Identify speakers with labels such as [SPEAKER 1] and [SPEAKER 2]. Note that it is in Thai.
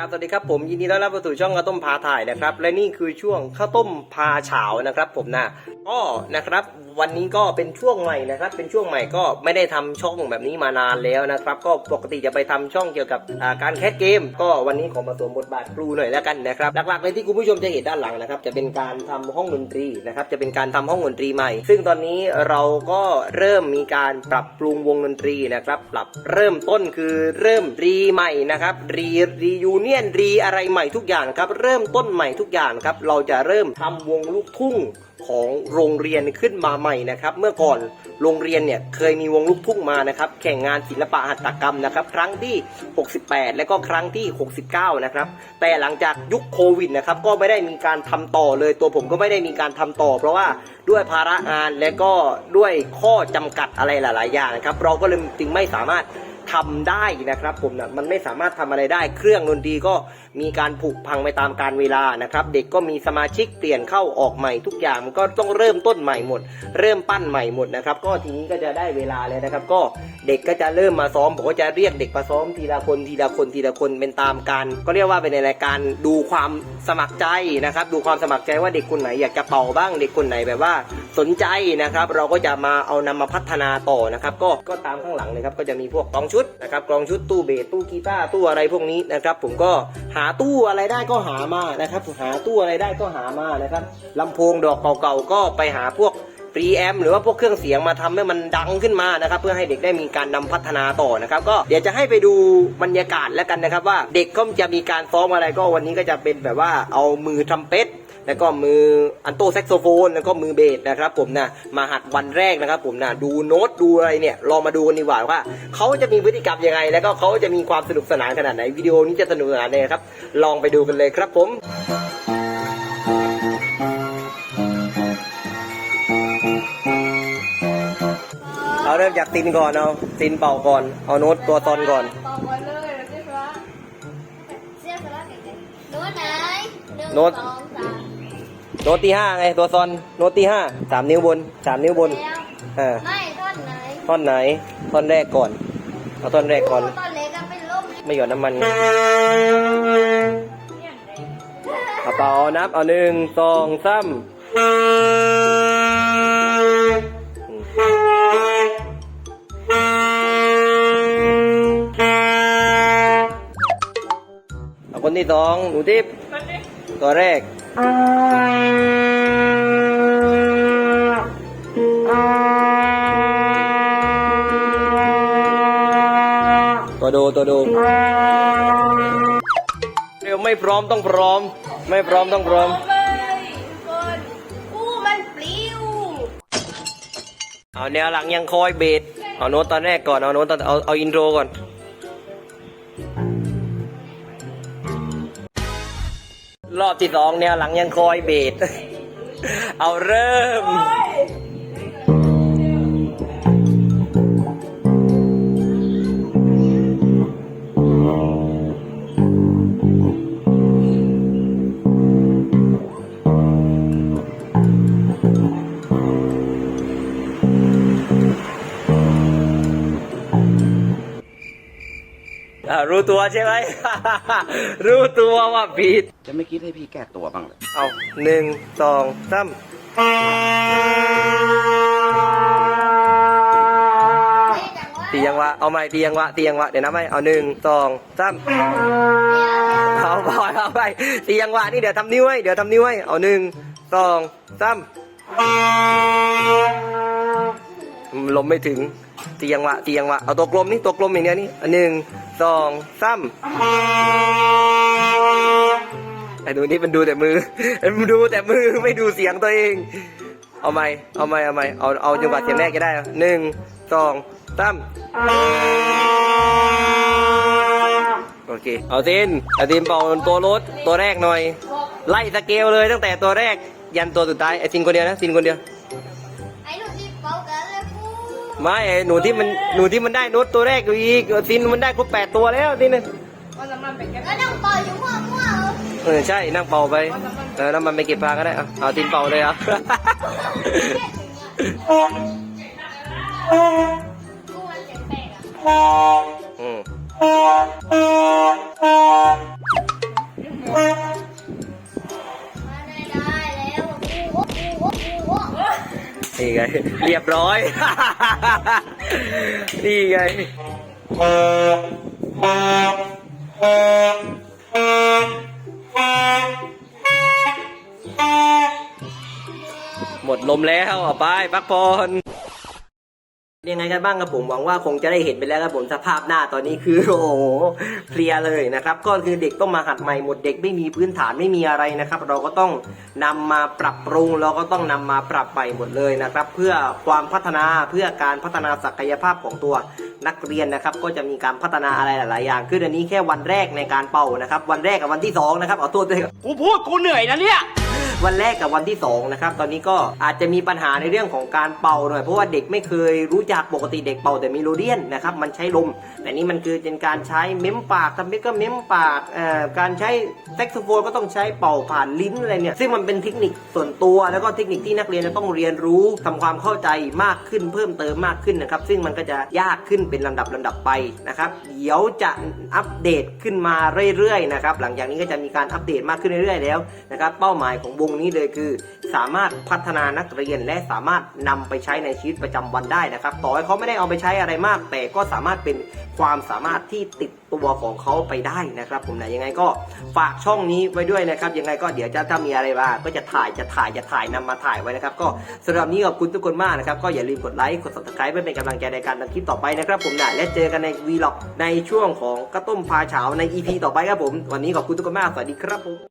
[SPEAKER 1] ครับสวัสดีครับผมยินดีต้อนรับเข้าสู่ช่องข้าวต้มพาถ่ายนะครับ และนี่คือช่วงข้าวต้มพาเฉานะครับ ผมนะ ก็นะครับวันนี้ก็เป็นช่วงใหม่นะครับ เป็นช่วงใหม่ก็ไม่ได้ทำช่องแบบนี้มานานแล้วนะครับ ก็ปกติจะไปทำช่องเกี่ยวกับการแคสเกม ก็วันนี้ขอมาสวมบทบาทครูหน่อยแล้วกันนะครับหลักๆเลยที่คุณผู้ชมจะเห็นด้านหลังนะครับ จะเป็นการทำห้องดนตรีนะครับ จะเป็นการทำห้องดนตรีใหม่ ซึ่งตอนนี้เราก็เริ่มมีการปรับปรุงวงดนตรีนะครับ ปรับเริ่มต้นคือเริ่มรีใหม่นะครับรีรียูเนียนรีอะไรใหม่ทุกอย่างครับเริ่มต้นใหม่ทุกอย่างครับเราจะเริ่มทำวงลูกทุ่ง ของโรงเรียนขึ้นมาใหม่นะครับ เมื่อก่อนโรงเรียนเนี่ยเคยมีวงลูกทุ่งมานะครับ แข่งงานศิลปะหัตถกรรมนะครับ ครั้งที่ 68 และก็ครั้งที่ 69 นะครับ แต่หลังจากยุคโควิดนะครับ ก็ไม่ได้มีการทำต่อเลยตัวผมก็ไม่ได้มีการทำต่อ เพราะว่าด้วยภาระงานและก็ด้วยข้อจำกัดอะไรหลาย ๆ อย่างนะครับ เราก็เลยจึงไม่สามารถทำได้นะครับผมนะมันไม่สามารถทำอะไรได้ เครื่องดนตรีก็มีการผุพังไปตามการเวลานะครับ เด็กก็มีสมาชิกเปลี่ยนเข้าออกใหม่ทุกอย่างมันก็ต้องเริ่มต้นใหม่หมด เริ่มปั้นใหม่หมดนะครับ ก็ทีนี้ก็จะได้เวลาแล้วนะครับ ก็เด็กก็จะเริ่มมาซ้อมผมก็จะเรียกเด็กมาซ้อมทีละคนทีละคนทีละคนเป็นตามการก็เรียกว่าเป็นในรายการดูความสมัครใจนะครับ ดูความสมัครใจว่าเด็กคนไหนอยากจะเป่าบ้าง เด็กคนไหนแบบว่า สนใจนะครับ เราก็จะมาเอานำมาพัฒนาต่อนะครับ ก็ก็ตามข้างหลังเลยครับก็จะมีพวกกลองชุดนะครับกลองชุดตู้เบสตู้กีตาร์ตู้อะไรพวกนี้นะครับ ผมก็าตู้อะไรได้ก็หามานะครับ หาตู้อะไรได้ก็หามานะครับลำโพงดอกเก่าๆก็ไปหาพวกปรีแอมหรือว่าพวกเครื่องเสียงมาทำให้มันดังขึ้นมานะครับเพื่อให้เด็กได้มีการนำพัฒนาต่อนะครับ ก็เดี๋ยวจะให้ไปดูบรรยากาศแล้วกันนะครับ ว่าเด็กก็จะมีการซ้อมอะไรก็วันนี้ก็จะเป็นแบบว่าเอามือทำเป็ด แล้วก็มืออันโตแซกโซโฟน แล้วก็มือเบสนะครับผมนะมาหัดวันแรกนะครับผมนะดูโน้ตดูอะไรเนี่ยลองมาดูกันดีกว่าว่าเขาจะมีพฤติกรรมยังไง แล้วก็เขาจะมีความสนุกสนานขนาดไหนวิดีโอนี้จะสนุกสนานเลยครับ ลองไปดูกันเลยครับผมเอาเริ่มจากตินก่อนเอาตินเป่าก่อนเอาโน้ตตัวตอนก่อน
[SPEAKER 2] ต่อก่อนเลยเรียบร้อยเสียสละเก่งๆโน้ตไหนหนึ่ง
[SPEAKER 1] โน้ต
[SPEAKER 2] สองสาม
[SPEAKER 1] โน้ตที่ห้าไงตัวซอนโน้ตที่ห้าสามนิ้วบนสามนิ้วบน
[SPEAKER 2] แล้ว
[SPEAKER 1] อ่า
[SPEAKER 2] ไม่ท่อนไหน
[SPEAKER 1] ท่อนไหนท่อนแรกก่อนเอาท่อนแรกก่อน
[SPEAKER 2] ท่อนเล็กก็เป็นล่ม
[SPEAKER 1] ไม่หยอดน้ำมันเอาเป่าเอานับเอาหนึ่งสองสามเอาคนที่สองหนูทิพย์ตัวแรก ตัวดูตัวดูเร็วไม่พร้อมต้องพร้อม ไม่พร้อมต้องพร้อม
[SPEAKER 2] เลยคนอู้มันปลิว
[SPEAKER 1] เอาแนวหลังยังคอยเบสเอาโน้ตตอนแรกก่อน เอาโน้ตตอนเอาเอาอินโทรก่อน รอบที่สองแนวหลังยังคอยเบรดเอาเริ่ม รู้ตัวใช่ไหม รู้ตัวว่าผิด
[SPEAKER 3] จะไม่คิดให้พี่แก้ตัวบ้างเลย
[SPEAKER 1] เอาหนึ่งสองสามตียังวะ เอาใหม่ตียังวะตียังวะ เดี๋ยวนับให้เอาหนึ่งสองสามเอาพอเอาไปตียังวะนี่เดี๋ยวทำนิ้วให้เดี๋ยวทำนิ้วให้เอาหนึ่งสองสามลมไม่ถึงตียังวะตียังวะ เอาตัวกลมนี่ตัวกลมอย่างเนี้ยนี่อันหนึ่ง สองสามไอ้ดูนี่มันดูแต่มือ มันดูแต่มือไม่ดูเสียงตัวเอง เอาไหมเอาไหมเอาไหมเอาเอาจังหวะเสียงแรกก็ได้หนึ่งสองสามโอเค เอาตินเอาตินเป่าตัวรถตัวแรกหน่อย ไล่สเกลเลยตั้งแต่ตัวแรกยันตัวสุดท้ายไอ้ซินคนเดียวนะซินคนเดียว
[SPEAKER 2] ไม่
[SPEAKER 1] ไอ้หนูที่มันหนูที่มันได้โน้ตตัวแรกอยู่อีกซินมันได้ครบแปดตัวแล้วซินน่ะ
[SPEAKER 2] แล้วนั่งเป่าอยู่มั่วมั่วเอ
[SPEAKER 1] อใช่นั่งเป่าไปเออแล้วมันไปเก็บปลาก็ได้เอาเอาตินเป่าเลยเอา
[SPEAKER 2] กูมันเสียงแปลกอะ
[SPEAKER 1] อืม นี่ไง เรียบร้อย นี่ไงหมดลมแล้วเอาไปพักผ่อน ยังไงกันบ้างครับผมหวังว่าคงจะได้เห็นไปแล้วครับผมสภาพหน้าตอนนี้คือโอ้โหเพลียเลยนะครับก็คือเด็กต้องมาหัดใหม่หมดเด็กไม่มีพื้นฐานไม่มีอะไรนะครับ เราก็ต้องนำมาปรับปรุง เราก็ต้องนำมาปรับใหม่หมดเลยนะครับ เพื่อความพัฒนาเพื่อการพัฒนาศักยภาพของตัวนักเรียนนะครับ ก็จะมีการพัฒนาอะไรหลาย ๆ อย่างขึ้นอันนี้แค่วันแรกในการเป่านะครับ วันแรกกับวันที่สองนะครับเอาโทษด้วย
[SPEAKER 3] กูพูดกูเหนื่อยนะเนี่ย
[SPEAKER 1] วันแรกกับวันที่2นะครับตอนนี้ก็อาจจะมีปัญหาในเรื่องของการเป่าหน่อยเพราะว่าเด็กไม่เคยรู้จักปกติเด็กเป่าแต่เมโลเดียนนะครับมันใช้ลม แต่นี่มันคือเป็นการใช้เม้มปากทำเป็นก็เม้มปากการใช้แซกโซโฟนก็ต้องใช้เป่าผ่านลิ้นอะไรเนี่ยซึ่งมันเป็นเทคนิคส่วนตัว แล้วก็เทคนิคที่นักเรียนจะต้องเรียนรู้ทำความเข้าใจมากขึ้นเพิ่มเติมมากขึ้นนะครับซึ่งมันก็จะยากขึ้นเป็นลำดับลำดับไปนะครับเดี๋ยวจะอัปเดตขึ้นมาเรื่อยๆนะครับหลังจากนี้ก็จะมีการอัปเดตมากขึ้นเรื่อยๆแล้วนะครับเป้าหมายของวงนี้เลยคือ สามารถพัฒนานักเรียนและสามารถนำไปใช้ในชีวิตประจำวันได้นะครับ ต่อให้เขาไม่ได้เอาไปใช้อะไรมาก แต่ก็สามารถเป็นความสามารถที่ติดตัวของเขาไปได้นะครับ ผมนะยังไงก็ฝากช่องนี้ไว้ด้วยนะครับ ยังไงก็เดี๋ยวจะถ้ามีอะไรบ้างก็จะถ่ายจะถ่ายจะถ่ายนำมาถ่ายไว้นะครับ ก็สำหรับนี้ขอบคุณทุกคนมากนะครับ ก็อย่าลืมกดไลค์กด subscribe เพื่อเป็นกำลังใจในการทำคลิปต่อไปนะครับผมนะและเจอกันในวีล็อกในช่วงของกระต้มพาเช้าใน EP ต่อไปครับผม วันนี้ขอบคุณทุกคนมากสวัสดีครับผม